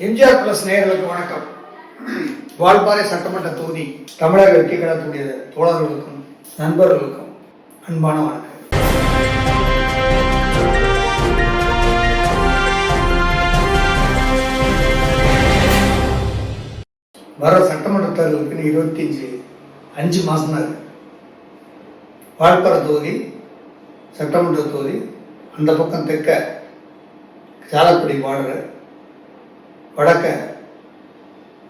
MGR plus நேயர்களுக்கு வணக்கம். வால்பாறை சட்டமன்ற தொகுதி தமிழக வெற்றி கழகத்துடைய தோழர்களுக்கும் நண்பர்களுக்கும் அன்பான வணக்கம் வர சட்டமன்ற தேர்தலுக்கு இருபத்தி அஞ்சு அஞ்சு மாசம் தான் இருக்கு. வால்பாறை தொகுதி சட்டமன்ற தொகுதி அந்த பக்கம் தெற்க சாலக்குடி பார்டர் வடக்க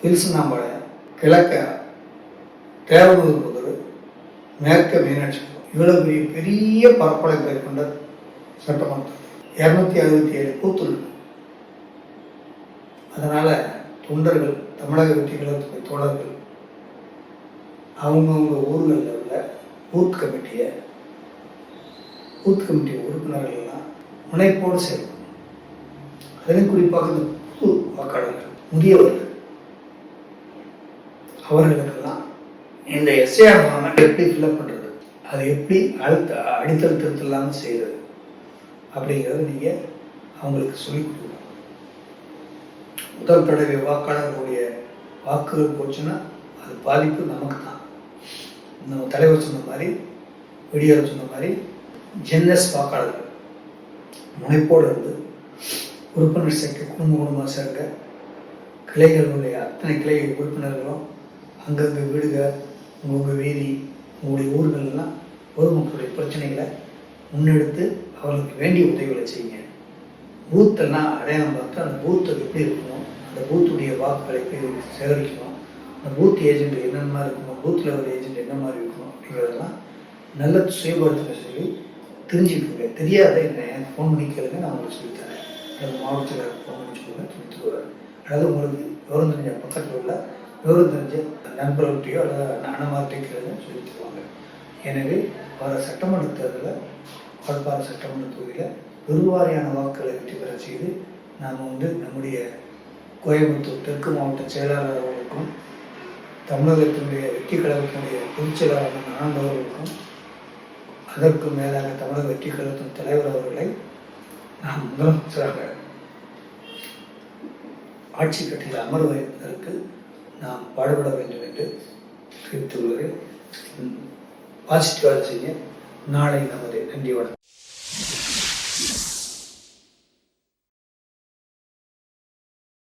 திருசனாம்பாளையம் கிழக்க தேவனூர் புதூர் மேற்க மீனாட்சி இவ்வளவு பெரிய பெரிய பரப்பளவை கொண்ட சட்டமன்றம். இரநூத்தி அறுபத்தி ஏழு கூத்துள்ள அதனால் அதனால தொண்டர்கள் தமிழக வெற்றி கழகத்துடைய தோழர்கள் அவங்கவுங்க ஊர்களில் உள்ள பூத் கமிட்டியை பூத் கமிட்டி உறுப்பினர்கள் எல்லாம் முனைப்போடு செயல்படும் அதிலும் குறிப்பாக இந்த புது முதியவர்கள் அவர்களுக்கெல்லாம் இந்த எஸ்ஏஆர் ஃபார்மை எப்படி ஃபில்அப் பண்ணுறது அது எப்படி அழுத்த அடித்தல் திருத்தம் செய்கிறது அப்படிங்கிறத நீங்கள் அவங்களுக்கு சொல்லிக் கொடுக்கணும். முதல் தடவை வாக்காளர்களுடைய வாக்குகள் போச்சுன்னா அது பாதிப்பு நமக்கு தான் நம்ம தலைவர் சொன்ன மாதிரி வீடியோவில் சொன்ன மாதிரி ஜென்எஸ் வாக்காளர்கள் முனைப்போடு இருந்து உறுப்பினர் சேர்க்கை குடும்ப குடும்பமாக சேர்க்க கிளைகளுடைய அத்தனை கிளைகள் உறுப்பினர்களும் அங்கங்கே வீடுகள் உங்கள் வீதி உங்களுடைய ஊர்களெல்லாம் பொதுமக்களுடைய பிரச்சனைகளை முன்னெடுத்து அவர்களுக்கு வேண்டிய உதவிகளை செய்யுங்க. பூத்தெல்லாம் அடையாளம் பார்த்து அந்த பூத்து எப்படி இருக்கணும் அந்த பூத்துடைய வாக்குகளை எப்படி சேகரிக்கணும் அந்த பூத் ஏஜென்ட் என்னென்ன மாதிரி இருக்கணும் பூத் லெவல் ஏஜென்ட் என்ன மாதிரி இருக்கணும் அப்படிங்கிறதெல்லாம் நல்ல சுயபடுத்த சொல்லி தெரிஞ்சுக்கோங்க. தெரியாத என்ன ஃபோன் பண்ணி கேளுங்க நான் உங்களுக்கு சொல்லித்தரேன் அது மாவட்டத்தில் ஃபோன் பண்ணி சொல்லி அதாவது உங்களுக்கு விவரம் தெரிஞ்ச பக்கத்தில் உள்ள விவரம் தெரிஞ்ச நண்பர்கள்ட்டையோ அல்லது அண்ணமார்ட்டையோ கேளுங்க சொல்லி தருவாங்க எனவே வர சட்டமன்ற தேர்தலில் வால்பாறை சட்டமன்ற தொகுதியில் பெருவாரியான வாக்குகளை வெற்றி பெற செய்து நாம் வந்து நம்முடைய கோயம்புத்தூர் தெற்கு மாவட்ட செயலாளர் அவர்களுக்கும் தமிழகத்தினுடைய வெற்றி கழகத்தினுடைய பொதுச் செயலாளர் ஆனந்தவர்களுக்கும் அதற்கு மேலாக தமிழக வெற்றி கழகத்தின் தலைவர் அவர்களை நான் முதலமைச்சராக ஆட்சி கட்டில் அமர்வதற்கு நாம் பாடுபட வேண்டும் என்று தெரிவித்துள்ளதை பாசிட்டிவாக செய்ய நாளை நமது நன்றி வணக்கம்